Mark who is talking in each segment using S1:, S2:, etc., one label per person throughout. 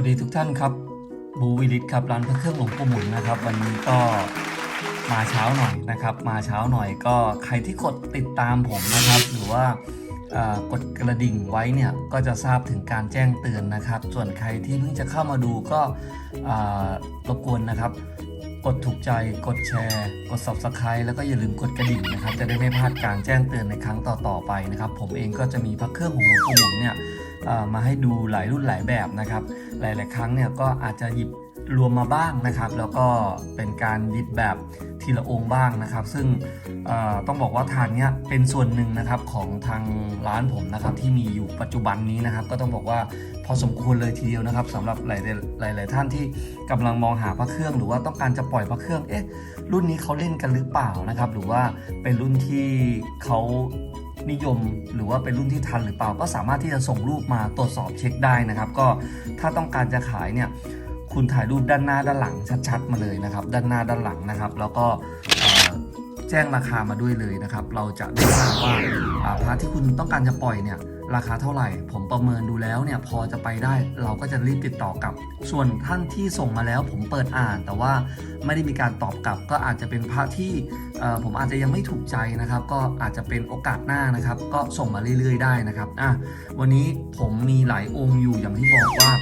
S1: วัสดีทุกท่านครับบูวิลิตครับร้านพระเครื่องหลวงปู่หมุนนะครับ วันนี้ก็มาเช้าหน่อยนะครับ มาเช้าหน่อยก็ใครที่กดติดตามผมนะครับ หรือว่ากดกระดิ่งไว้เนี่ยก็จะทราบถึงการแจ้งเตือนนะครับ ส่วนใครที่เพิ่งจะเข้ามาดูก็รบกวนนะครับ กดถูกใจกดแชร์ กด subscribe แล้วก็อย่าลืมกดกระดิ่งนะครับ จะได้ไม่พลาดการแจ้งเตือนในครั้งต่อๆไปนะครับ ผมเองก็จะมีพระเครื่องของหลวงปู่หมุนเนี่ย มาให้ดูหลายรุ่นหลายแบบนะครับ หลาย ๆ ครั้งเนี่ยก็อาจจะหยิบรวมมาบ้างนะครับ แล้วก็เป็นการหยิบแบบทีละองค์บ้างนะครับ ซึ่งต้องบอกว่าทานเนี่ยเป็นส่วนหนึ่งนะครับของทางร้านผมนะครับที่มีอยู่ปัจจุบันนี้นะครับ ก็ต้องบอกว่าพอสมควรเลยทีเดียวนะครับสำหรับหลายหลายๆท่านที่กำลังมองหาพระเครื่อง หรือว่าต้องการจะปล่อยพระเครื่องเอ๊ะรุ่นนี้เขาเล่นกันหรือเปล่านะครับ หรือว่าเป็นรุ่นที่เขา นิยม หรือว่าเป็นรุ่นที่ทันหรือเปล่า ก็สามารถที่จะส่งรูปมาตรวจสอบเช็คได้นะครับ ก็ถ้าต้องการจะขายเนี่ยคุณถ่ายรูปด้านหน้าด้านหลังชัด ๆ มาเลยนะครับ ด้านหน้าด้านหลังนะครับ แล้วก็แจ้งราคามาด้วยเลยนะครับ เราจะได้ทราบว่าอ่าพระที่คุณต้องการจะปล่อยเนี่ย ราคาเท่าไหร่ ผมประเมินดูแล้วเนี่ยพอจะไปได้เราก็จะรีบติดต่อกลับ ส่วนท่านที่ส่งมาแล้วผมเปิดอ่าน แต่ว่าไม่ได้มีการตอบกลับ ก็อาจจะเป็นพระที่ผมอาจจะยังไม่ถูกใจนะครับ ก็อาจจะเป็นโอกาสหน้านะครับ ก็ส่งมาเรื่อย ๆ ได้นะครับอะวันนี้ผมมีหลายองค์อยู่อย่างที่บอกว่า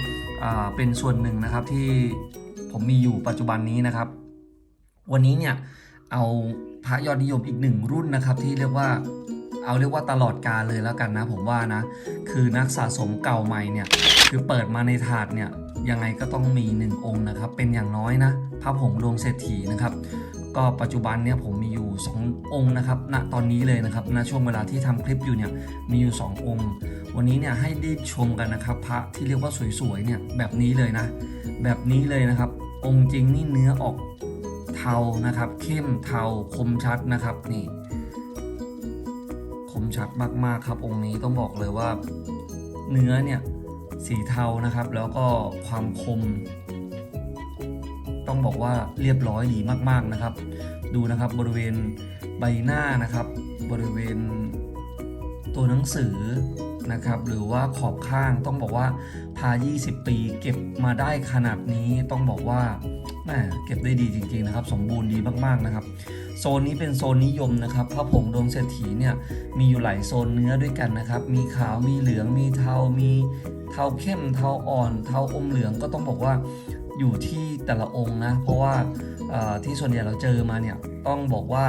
S1: เป็นส่วนหนึ่งนะครับที่ผมมีอยู่ปัจจุบันนี้นะครับ วันนี้เนี่ยเอาพระยอดนิยมอีกหนึ่งรุ่นนะครับที่เรียกว่า เอาเรียกว่าตลอดกาลเลยแล้วกันนะ ผมว่านะ คือนักสะสมเก่าใหม่เนี่ย คือเปิดมาในถาดเนี่ยยังไงก็ต้องมีหนึ่งองค์นะครับ เป็นอย่างน้อยนะพระผงดวงเศรษฐีนะครับ ก็ปัจจุบันเนี่ยผมมีอยู่ 2 องค์นะครับณตอนนี้เลยนะครับณช่วงเวลาที่ทำคลิปอยู่เนี่ยมีอยู่ 2 องค์ วันนี้เนี่ยให้ได้ชมกันนะครับ พระที่เรียกว่าสวยๆเนี่ยแบบนี้เลยนะ แบบนี้เลยนะครับ องค์จริงนี่เนื้อออกเทานะครับ เข้มเทาคมชัดนะครับนี่ ชัดมากๆครับองค์นี้ต้องบอกเลยว่า เนื้อเนี่ยสีเทานะครับ แล้วก็ความคม ต้องบอกว่าเรียบร้อยดีมากๆนะครับ ดูนะครับบริเวณใบหน้านะครับ บริเวณตัวหนังสือนะครับหรือว่าขอบข้างต้องบอกว่าพา 20 ปีเก็บมาได้ขนาดนี้ต้องบอกว่า แหมเก็บได้ดีจริงๆนะครับ สมบูรณ์ดีมากๆนะครับ โซนนี้เป็นโซนนิยมนะครับพระผงดวงเศรษฐีเนี่ยมีอยู่หลายโซนเนื้อด้วยกันนะครับ มีขาวมีเหลืองมีเทา มีเทาเข้มเทาอ่อน เทาอมเหลืองก็ต้องบอกว่าอยู่ที่แต่ละองค์นะ เพราะว่าที่ส่วนใหญ่เราเจอมาเนี่ยต้องบอกว่า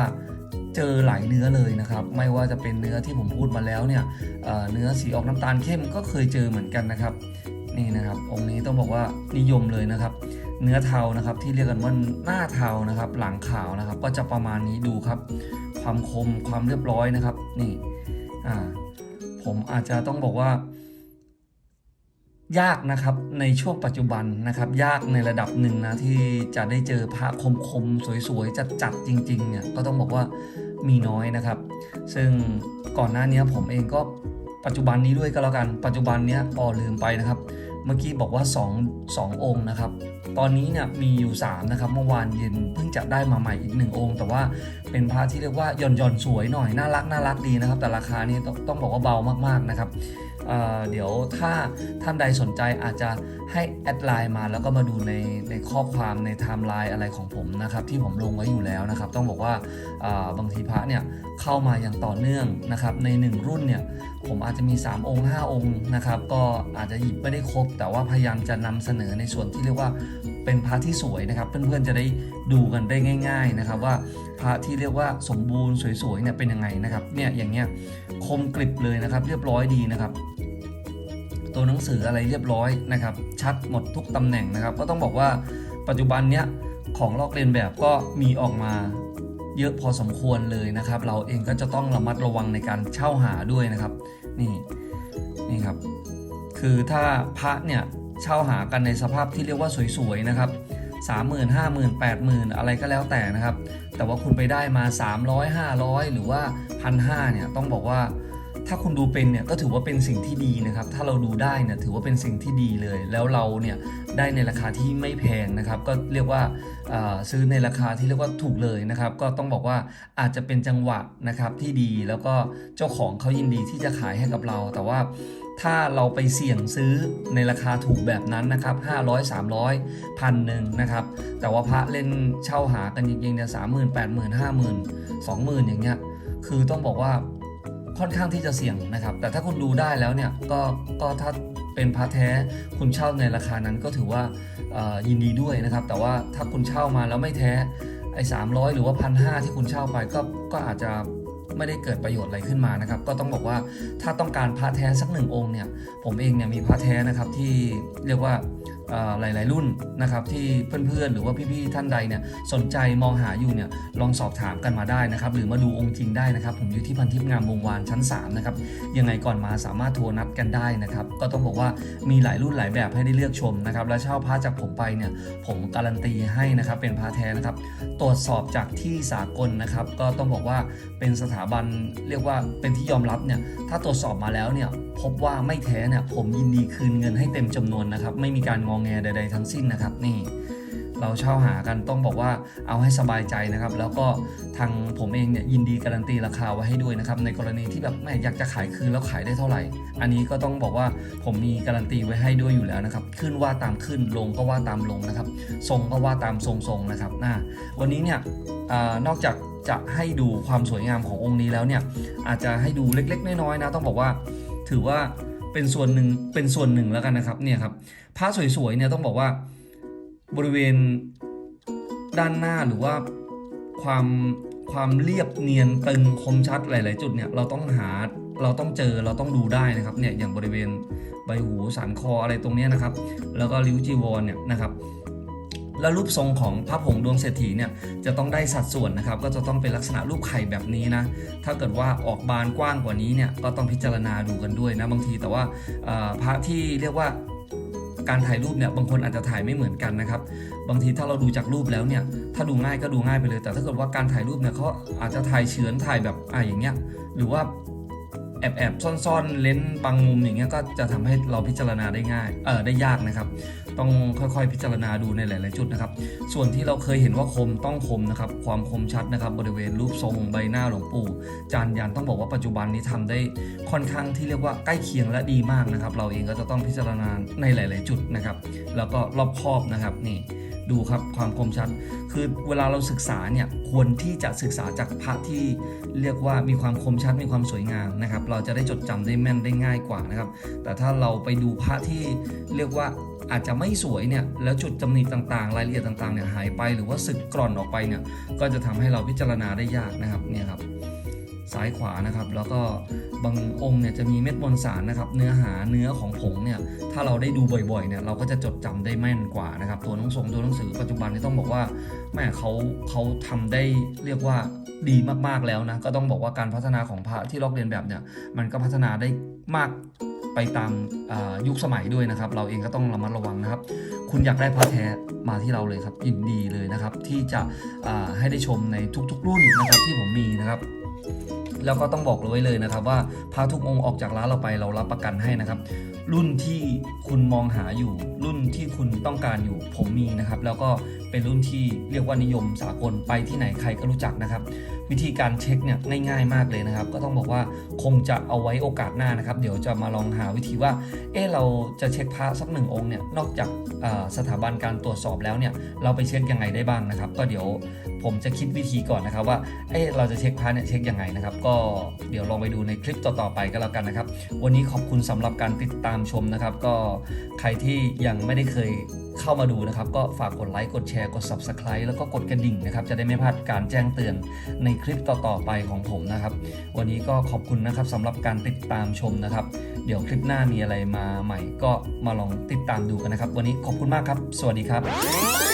S1: เจอหลายเนื้อเลยนะครับ ไม่ว่าจะเป็นเนื้อที่ผมพูดมาแล้วเนี่ยเนื้อสีออกน้ำตาลเข้มก็เคยเจอเหมือนกันนะครับ นี่นะครับองค์นี้ต้องบอกว่านิยมเลยนะครับ เนื้อเทานะครับ ที่เรียกกันว่าหน้าเทานะครับ หลังขาวนะครับ ก็จะประมาณนี้ดูครับ ความคมความเรียบร้อยนะครับ นี่อ่าผมอาจจะต้องบอกว่า ยากนะครับในช่วงปัจจุบันนะครับ ยากในระดับหนึ่งนะที่จะได้เจอพระคมๆสวยๆจัดๆจริงๆเนี่ยก็ต้องบอกว่ามีน้อยนะครับ ซึ่งก่อนหน้านี้ผมเองก็ปัจจุบันนี้ด้วยก็แล้วกัน ปัจจุบันนี้อ๋อลืมไปนะครับ เมื่อกี้บอกว่า 2 2 องค์นะครับ ตอนนี้เนี่ยมีอยู่ 3 นะครับ เมื่อวานเย็นเพิ่งจะได้มาใหม่อีก 1 องค์ แต่ว่าเป็นพระที่เรียกว่าหย่อนหย่อนๆสวยหน่อย น่ารักน่ารักดีนะครับ แต่ราคานี่ต้องต้องบอกว่าเบามากๆนะครับ เเดี๋ยวถ้าท่านใดสนใจอาจจะให้แอดไลน์มาแล้วก็มาดูในในข้อความในไทม์ไลน์อะไรของผมนะครับที่ผมลงไว้อยู่แล้วนะครับ ต้องบอกว่าาบางทีพระเนี่ยเข้ามาอย่างต่อเนื่องนะครับใน 1 รุ่นเนี่ยผมอาจจะมี 3 องค์ 5 องค์นะครับก็อาจจะหยิบไม่ได้ครบ แต่ว่าพยายามจะนำเสนอในส่วนที่เรียกว่า เป็นพระที่สวยนะครับเพื่อนๆจะได้ดูกันได้ง่าย ๆนะครับ ว่าพระที่เรียกว่าสมบูรณ์สวยๆเนี่ยเป็นยังไงนะครับเนี่ยอย่างเงี้ยคมกริบเลยนะครับ เรียบร้อยดีนะครับ ตัวหนังสืออะไรเรียบร้อยนะครับ ชัดหมดทุกตำแหน่งนะครับ ก็ต้องบอกว่าปัจจุบันเนี้ยของลอกเลียนแบบก็มีออกมาเยอะพอสมควรเลยนะครับ เราเองก็จะต้องระมัดระวังในการเช่าหาด้วยนะครับ นี่นี่ครับ คือถ้าพระเนี่ย เช่าหากันในสภาพที่เรียกว่าสวยๆนะครับสามหมื่นห้าหมื่นแปดหมื่นอะไรก็แล้วแต่นะครับ แต่ว่าคุณไปได้มา 300 500 หรือว่าพันห้าเนี่ยต้องบอกว่าถ้าคุณดูเป็นเนี่ยก็ถือว่าเป็นสิ่งที่ดีนะครับ ถ้าเราดูได้เนี่ยถือว่าเป็นสิ่งที่ดีเลย แล้วเราเนี่ยได้ในราคาที่ไม่แพงนะครับ ก็เรียกว่าซื้อในราคาที่เรียกว่าถูกเลยนะครับ ก็ต้องบอกว่าอาจจะเป็นจังหวะนะครับที่ดีแล้วก็เจ้าของเขายินดีที่จะขายให้กับเรา แต่ว่า ถ้าเราไปเสี่ยงซื้อในราคาถูกแบบนั้นนะครับ 500 300พันหนึ่งนะครับ แต่ว่าพระเล่นเช่าหากันจริงๆเนี่ยสามหมื่นแปดหมื่นห้าหมื่นสองหมื่นอย่างเงี้ย คือต้องบอกว่าค่อนข้างที่จะเสี่ยงนะครับ แต่ถ้าคุณดูได้แล้วเนี่ย ก็ก็ถ้าเป็นพระแท้คุณเช่าในราคานั้นก็ถือว่ายินดีด้วยนะครับ แต่ว่าถ้าคุณเช่ามาแล้วไม่แท้ไอ้สามร้อยหรือว่าพันห้าที่คุณเช่าไปก็ก็อาจจะ ไม่ได้เกิดประโยชน์อะไรขึ้นมานะครับ ก็ต้องบอกว่าถ้าต้องการพระแท้สักหนึ่งองค์เนี่ย ผมเองเนี่ยมีพระแท้นะครับที่เรียกว่า หลาย ๆ รุ่นนะครับที่เพื่อน ๆ หรือว่าพี่ ๆ ท่านใดเนี่ยสนใจมองหาอยู่เนี่ยลองสอบถามกันมาได้นะครับ หรือมาดูองค์จริงได้นะครับ ผมอยู่ที่พันทิพย์งามวงวานชั้น 3 นะครับ ยังไงก่อนมาสามารถโทรนัดกันได้นะครับ ก็ต้องบอกว่ามีหลายรุ่นหลายแบบให้ได้เลือกชมนะครับ และเช่าพระจากผมไปเนี่ยผมการันตีให้นะครับเป็นพระแท้นะครับ ตรวจสอบจากที่สากลนะครับ ก็ต้องบอกว่าเป็นสถาบันเรียกว่าเป็นที่ยอมรับเนี่ยถ้าตรวจสอบมาแล้วเนี่ย พบว่าไม่แท้เนี่ยผมยินดีคืนเงินให้เต็มจำนวนนะครับ ไม่มีการงองแงใด ๆ ทั้งสิ้นนะครับ นี่เราเช่าหากันต้องบอกว่าเอาให้สบายใจนะครับ แล้วก็ทางผมเองเนี่ยยินดีการันตีราคาไว้ให้ด้วยนะครับ ในกรณีที่แบบแม่อยากจะขายคืนแล้วขายได้เท่าไหร่ อันนี้ก็ต้องบอกว่าผมมีการันตีไว้ให้ด้วยอยู่แล้วนะครับ ขึ้นว่าตามขึ้นลงก็ว่าตามลงนะครับทรงก็ว่าตามทรงๆนะครับนะวันนี้เนี่ยอนอกจากจะให้ดูความสวยงามขององค์นี้แล้วเนี่ยอาจจะให้ดูเล็ก ๆ น้อยๆนะต้องบอกว่า ถือว่าเป็นส่วนหนึ่งเป็นส่วนหนึ่งแล้วกันนะครับเนี่ยครับผ้าสวยๆเนี่ยต้องบอกว่าบริเวณด้านหน้าหรือว่าความความเรียบเนียนตึงคมชัดหลาย ๆ จุดเนี่ยเราต้องหาเราต้องเจอเราต้องดูได้นะครับเนี่ยอย่างบริเวณใบหูสันคออะไรตรงนี้นะครับ แล้วก็ริ้วจีวรเนี่ยนะครับ แล้วรูปทรงของพระผงดวงเศรษฐีเนี่ยจะต้องได้สัดส่วนนะครับ ก็จะต้องเป็นลักษณะรูปไข่แบบนี้นะ ถ้าเกิดว่าออกบานกว้างกว่านี้เนี่ยก็ต้องพิจารณาดูกันด้วยนะบางทีแต่ว่าพระที่เรียกว่าการถ่ายรูปเนี่ยบางคนอาจจะถ่ายไม่เหมือนกันนะครับ บางทีถ้าเราดูจากรูปแล้วเนี่ยถ้าดูง่ายก็ดูง่ายไปเลย แต่ถ้าเกิดว่าการถ่ายรูปเนี่ยเขาอาจจะถ่ายเฉือนถ่ายแบบอ่าอย่างเงี้ยหรือว่า แอบแอบซ่อนๆเลนส์บางมุมอย่างเงี้ยก็จะทำให้เราพิจารณาได้ง่ายเออได้ยากนะครับ ต้องค่อยๆพิจารณาดูในหลาย ๆ จุดนะครับ ส่วนที่เราเคยเห็นว่าคมต้องคมนะครับ ความคมชัดนะครับ บริเวณรูปทรงใบหน้าหลวงปู่จานยันต้องบอกว่าปัจจุบันนี้ทำได้ค่อนข้างที่เรียกว่าใกล้เคียงและดีมากนะครับ เราเองก็จะต้องพิจารณาในหลาย ๆ จุดนะครับ แล้วก็รอบคอบนะครับนี่ ดูครับความคมชัด คือเวลาเราศึกษาเนี่ยควรที่จะศึกษาจากพระที่เรียกว่ามีความคมชัดมีความสวยงามนะครับ เราจะได้จดจำได้แม่นได้ง่ายกว่านะครับ แต่ถ้าเราไปดูพระที่เรียกว่าอาจจะไม่สวยเนี่ยแล้วจุดจำหนิต่างๆ รายละเอียดต่างๆเนี่ยหายไป หรือว่าสึกกร่อนออกไปเนี่ยก็จะทำให้เราพิจารณาได้ยากนะครับเนี่ยครับ ซ้ายขวานะครับ แล้วก็บางองค์เนี่ยจะมีเม็ดมวลสารนะครับ เนื้อหาเนื้อของผงเนี่ยถ้าเราได้ดูบ่อยๆเนี่ยเราก็จะจดจำได้แม่นกว่านะครับ ตัวหนังสงตัวหนังสือปัจจุบันนี้ต้องบอกว่าแม่เขาเขาทำได้เรียกว่าดีมากๆแล้วนะก็ต้องบอกว่าการพัฒนาของพระที่ลอกเรียนแบบเนี่ยมันก็พัฒนาได้มากไปตามยุคสมัยด้วยนะครับ เราเองก็ต้องระมัดระวังนะครับ คุณอยากได้พระแท้มาที่เราเลยครับยินดีเลยนะครับ ที่จะให้ได้ชมในทุกๆรุ่นนะครับที่ผมมีนะครับ แล้วก็ต้องบอกเลยว้เลยนะครับว่าพระทุกองค์ออกจากร้านเราไปเรารับประกันให้นะครับ รุ่นที่คุณมองหาอยู่ รุ่นที่คุณต้องการอยู่ ผมมีนะครับ แล้วก็เป็นรุ่นที่เรียกว่านิยมสากลไปที่ไหนใครก็รู้จักนะครับ วิธีการเช็คเนี่ยง่ายๆมากเลยนะครับ ก็ต้องบอกว่าคงจะเอาไว้โอกาสหน้านะครับ เดี๋ยวจะมาลองหาวิธีว่า เออเราจะเช็คพระสักหนึ่งองค์เนี่ยนอกจากสถาบันการตรวจสอบแล้วเนี่ยเราไปเช็คยังไงได้บ้างนะครับ ก็เดี๋ยวผมจะคิดวิธีก่อนนะครับ ว่าเออเราจะเช็คพระเนี่ยเช็คยังไงนะครับ ก็เดี๋ยวลองไปดูในคลิปต่อๆไปก็แล้วกันนะครับ วันนี้ขอบคุณสำหรับการติดตามชมนะครับ ก็ใครที่ยังไม่ได้เคย เข้ามาดูนะครับ ก็ฝากกดไลค์กดแชร์กด Subscribe แล้วก็กดกระดิ่งนะครับ จะได้ไม่พลาดการแจ้งเตือนในคลิปต่อๆไปของผมนะครับ วันนี้ก็ขอบคุณนะครับสำหรับการติดตามชมนะครับ เดี๋ยวคลิปหน้ามีอะไรมาใหม่ก็มาลองติดตามดูกันนะครับ วันนี้ขอบคุณมากครับ สวัสดีครับ